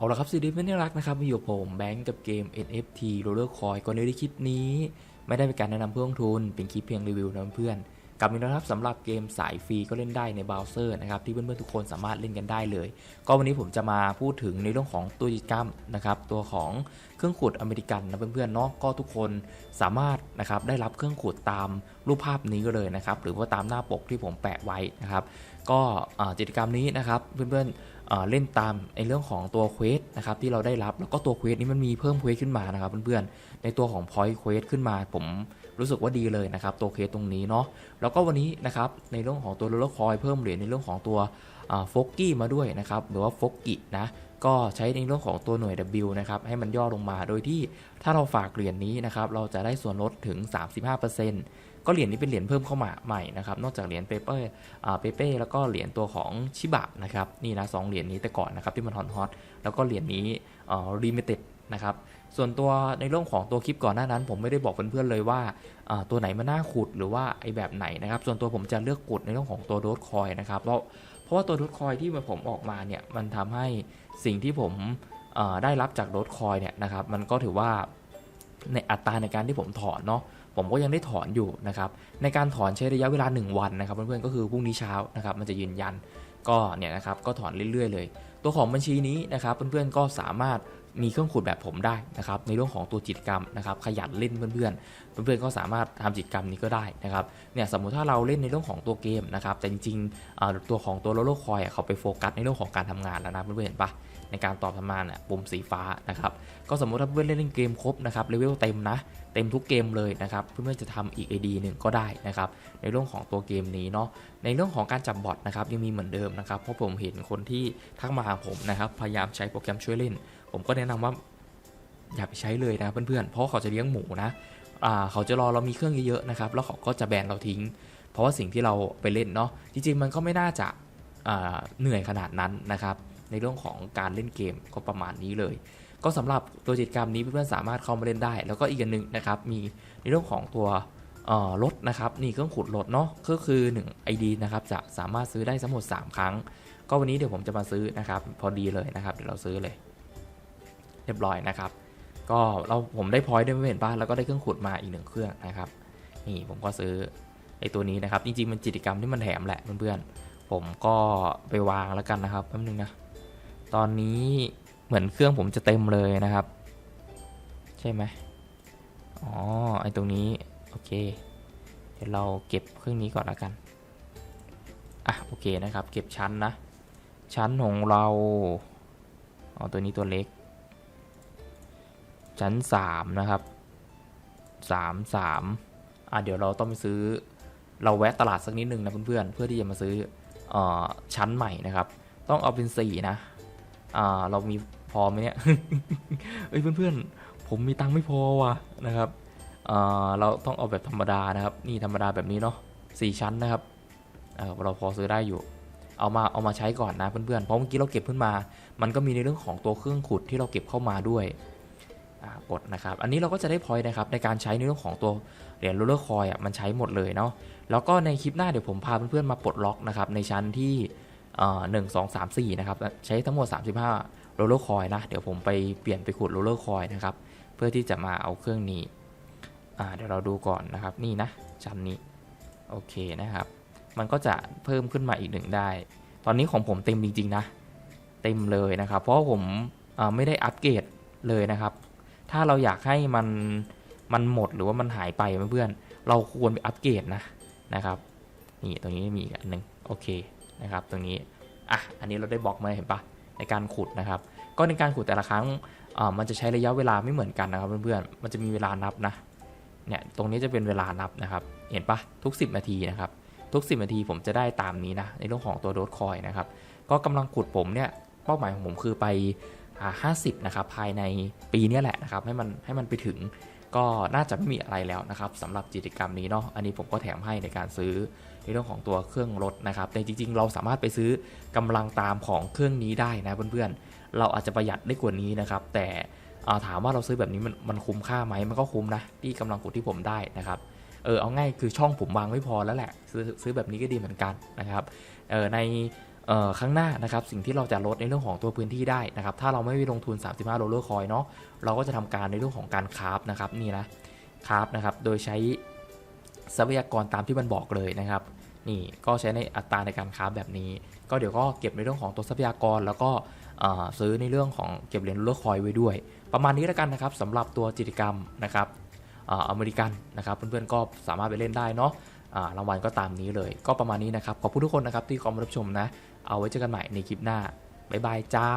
เอาละครับสวัสดีเพื่อนที่รักนะครับมาอยู่ผมแบงก์กับเกม NFT Roller Coin ก่อนในคลิปนี้ ไม่ได้เป็นการแนะนำเพื่อลงทุน เป็นคลิปเพียงรีวิวนะเพื่อนกับนี้นะครับสำหรับเกมสายฟรีก็เล่นได้ในเบราว์เซอร์นะครับที่เพื่อนๆทุกคนสามารถเล่นกันได้เลย ก็วันนี้ผมจะมาพูดถึงในเรื่องของตัวกิจกรรมนะครับตัวของเครื่องขุดอเมริกันนะเพื่อนๆเนาะก็ทุกคนสามารถนะครับได้รับเครื่องขุดตามรูปภาพนี้ก็เลยนะครับหรือว่าตามหน้าปกที่ผมแปะไว้นะครับก็อ่ากิจกรรมนี้นะครับเพื่อนๆอ่า เล่นตามในเรื่องของตัวเควสนะครับที่เราได้รับแล้วก็ตัวเควสนี้มันมีเพิ่มเควสขึ้นมานะครับเพื่อนๆในตัวของ point เควสขึ้นมา ผมรู้สึกว่าดีเลยนะครับตัวเควสตรงนี้เนาะแล้วก็วันนี้นะครับในเรื่องของตัวโรลล์คอยเพิ่มเหรียญในเรื่องของตัวฟกกี้มาด้วยนะครับหรือว่าฟกกินะ ก็ใช้ในเรื่องของตัวหน่วย W นะครับให้มันย่อลงมา โดยที่ถ้าเราฝากเหรียญนี้นะครับเราจะได้ส่วนลดถึง 35%ก็เหรียญนี้เป็นเหรียญเพิ่มเข้ามาใหม่นะครับนอกจากเหรียญเปเปอร์เปเป้แล้วก็เหรียญตัวของชิบะนะครับนี่นะสองเหรียญนี้แต่ก่อนนะครับที่มันฮอตฮอตแล้วก็เหรียญนี้รีมิเต็ดนะครับส่วนตัวในเรื่องของตัวคลิปก่อนหน้านั้น ผมไม่ได้บอกเพื่อนๆเลยว่าอ่าตัวไหนมันน่าขุดหรือว่าไอแบบไหนนะครับส่วนตัวผมจะเลือกกดในเรื่องของตัวโดสคอยนะครับเพราะ เพราะว่าตัวโดทคอยที่ผมออกมาเนี่ยมันทำให้สิ่งที่ผมได้รับจากโดทคอยเนี่ยนะครับมันก็ถือว่าในอัตราในการที่ผมถอนเนาะผมก็ยังได้ถอนอยู่นะครับในการถอนใช้ระยะเวลา 1 วันนะครับเพื่อนๆก็คือพรุ่งนี้เช้านะครับมันจะยืนยันก็เนี่ยนะครับก็ถอนเรื่อยๆเลย ตัวของบัญชีนี้นะครับเพื่อนๆก็สามารถ มีเครื่องขุดแบบผมได้นะครับในเรื่องของตัวจิตกรรมนะครับขยันเล่นเพื่อนๆ เพื่อนๆก็สามารถทำจิตกรรมนี้ก็ได้นะครับเนี่ยสมมุติถ้าเราเล่นในเรื่องของตัวเกมนะครับแต่จริงๆตัวของตัวโลโลคอยเขาไปโฟกัสในเรื่องของการทำงานแล้วนะเพื่อนๆเห็นปะในการตอบทำงานเนี่ยปุ่มสีฟ้านะครับก็สมมติถ้าเพื่อนเล่นเกมครบนะครับเลเวลเต็มนะเต็มทุกเกมเลยนะครับเพื่อนๆจะทำอีก ID หนึ่งก็ได้นะครับในเรื่องของตัวเกมนี้เนาะในเรื่องของการจับบอทนะครับยังมีเหมือนเดิมนะครับเพราะผมเห็นคนที่ทักมาหาผมนะครับพยายามใช้โปรแกรมช่วยเล่น ผมก็แนะนำว่า อย่าไปใช้เลยนะเพื่อนๆ เพราะเขาจะเลี้ยงหมูนะเขาจะรอเรามีเครื่องเยอะๆนะครับ แล้วเขาก็จะแบนเราทิ้ง เพราะว่าสิ่งที่เราไปเล่นเนาะ จริงๆ มันก็ไม่น่าจะเหนื่อยขนาดนั้นนะครับ ในเรื่องของการเล่นเกมก็ประมาณนี้เลย ก็สำหรับตัวกิจกรรมนี้เพื่อนๆ สามารถเข้ามาเล่นได้ แล้วก็อีกอันหนึ่งนะครับ มีในเรื่องของตัวรถนะครับ นี่เครื่องขุดรถเนาะ ก็คือ 1 ID นะครับ จะสามารถซื้อได้ทั้งหมด 3 ครั้ง ก็วันนี้เดี๋ยวผมจะมาซื้อนะครับ พอดีเลยนะครับ เดี๋ยวเราซื้อเลย เรียบร้อยนะครับ ก็เราผมได้พอยต์ด้วยไม่เห็นป่ะแล้วก็ได้เครื่องขุดมาอีกหนึ่งเครื่องนะครับนี่ผมก็ซื้อไอตัวนี้นะครับ จริงๆมันกิจกรรมที่มันแถมแหละเพื่อนๆผมก็ไปวางแล้วกันนะครับแป๊บนึงนะตอนนี้เหมือนเครื่องผมจะเต็มเลยนะครับ ใช่ไหมอ๋อไอตรงนี้โอเค เดี๋ยวเราเก็บเครื่องนี้ก่อนแล้วกันอะโอเคนะครับ เก็บชั้นนะ ชั้นของเราอ๋อตัวนี้ตัวเล็ก ชั้น 3 นะครับ 3 3 อะเดี๋ยวเราต้องไปซื้อเราแวะตลาดสักนิดนึงนะเพื่อนๆเพื่อที่จะมาซื้ออชั้นใหม่นะครับ ต้องเอาเป็นสี่นะอ่าเรามีพอไหมเนี่ยเอ้ยเพื่อนๆ ผมมีตังค์ไม่พอว่ะนะครับอ่าเราต้องเอาแบบธรรมดานะครับ นี่ธรรมดาแบบนี้เนาะสี่ชั้นนะครับเออเราพอซื้อได้อยู่เอามาเอามาใช้ก่อนนะเพื่อนๆ เพราะเมื่อกี้เราเก็บขึ้นมา มันก็มีในเรื่องของตัวเครื่องขุดที่เราเก็บเข้ามาด้วย กดนะครับ อันนี้เราก็จะได้พอยต์นะครับในการใช้ในเรื่องของตัวเหรียญโรลเลอร์คอยอะมันใช้หมดเลยเนาะแล้วก็ในคลิปหน้าเดี๋ยวผมพาเพื่อนๆมาปลดล็อกนะครับในชั้นที่หนึ่งสองสามสี่นะครับใช้ทั้งหมด 35โรลเลอร์คอยนะเดี๋ยวผมไปเปลี่ยนไปขุดโรลเลอร์คอยนะครับเพื่อที่จะมาเอาเครื่องนี้เดี๋ยวเราดูก่อนนะครับนี่นะชั้นนี้โอเคนะครับ มันก็จะเพิ่มขึ้นมาอีกหนึ่งได้ ตอนนี้ของผมเต็มจริงๆนะ เต็มเลยนะครับ เพราะผมไม่ได้อัปเกรดเลยนะครับ ถ้าเราอยากให้มันมันหมดหรือว่ามันหายไปเพื่อนเราควรไปอัปเกรดนะนะครับนี่ตรงนี้มีอีกอันหนึ่งโอเคนะครับ ตรงนี้อะอันนี้เราได้บล็อกมาเห็นปะในการขุดนะครับ ก็ในการขุดแต่ละครั้งอ่ามันจะใช้ระยะเวลาไม่เหมือนกันนะครับเพื่อนๆมันจะมีเวลานับนะเนี่ยตรงนี้จะเป็นเวลานับนะครับ เห็นปะทุก 10 นาทีนะครับทุก 10 นาทีผมจะได้ตามนี้นะในเรื่องของตัวโดสคอยนะครับก็กำลังขุดผมเนี่ยเป้าหมายของผมคือไป ห้าสิบนะครับ ภายในปีนี้แหละนะครับ ให้มันให้มันไปถึง ก็น่าจะไม่มีอะไรแล้วนะครับสำหรับกิจกรรมนี้เนาะ อันนี้ผมก็แถมให้ในการซื้อในเรื่องของตัวเครื่องรถนะครับ แต่จริง ๆ เราสามารถไปซื้อกำลังตามของเครื่องนี้ได้นะเพื่อนๆ เราอาจจะประหยัดได้กว่านี้นะครับ แต่อ่าถามว่าเราซื้อแบบนี้มันมันคุ้มค่าไหมมันก็คุ้มนะที่กำลังขุดที่ผมได้นะครับเออเอาง่ายคือช่องผมวางไม่พอแล้วแหละ ซื้อซื้อแบบนี้ก็ดีเหมือนกันนะครับเออใน ข้างหน้านะครับสิ่งที่เราจะลดในเรื่องของตัวพื้นที่ได้นะครับถ้าเราไม่ไปลงทุน 35โรลเลอร์คอยเนาะเราก็จะทำการในเรื่องของการคราฟนะครับนี่นะคราฟนะครับโดยใช้ทรัพยากรตามที่มันบอกเลยนะครับนี่ก็ใช้ในอัตราในการคราฟแบบนี้ ก็เดี๋ยวก็เก็บในเรื่องของตัวทรัพยากร แล้วก็ซื้อในเรื่องของเก็บเหรียญโรลเลอร์คอยไว้ด้วย ประมาณนี้แล้วกันนะครับสำหรับตัวกิจกรรมนะครับออเมริกันนะครับเพื่อนๆก็สามารถไปเล่นได้เนาะ รางวัลก็ตามนี้เลย ก็ประมาณนี้นะครับ ขอบคุณทุกคนนะครับที่เข้ามารับชมนะ เอาไว้เจอกันใหม่ในคลิปหน้า บ๊ายบายจ้า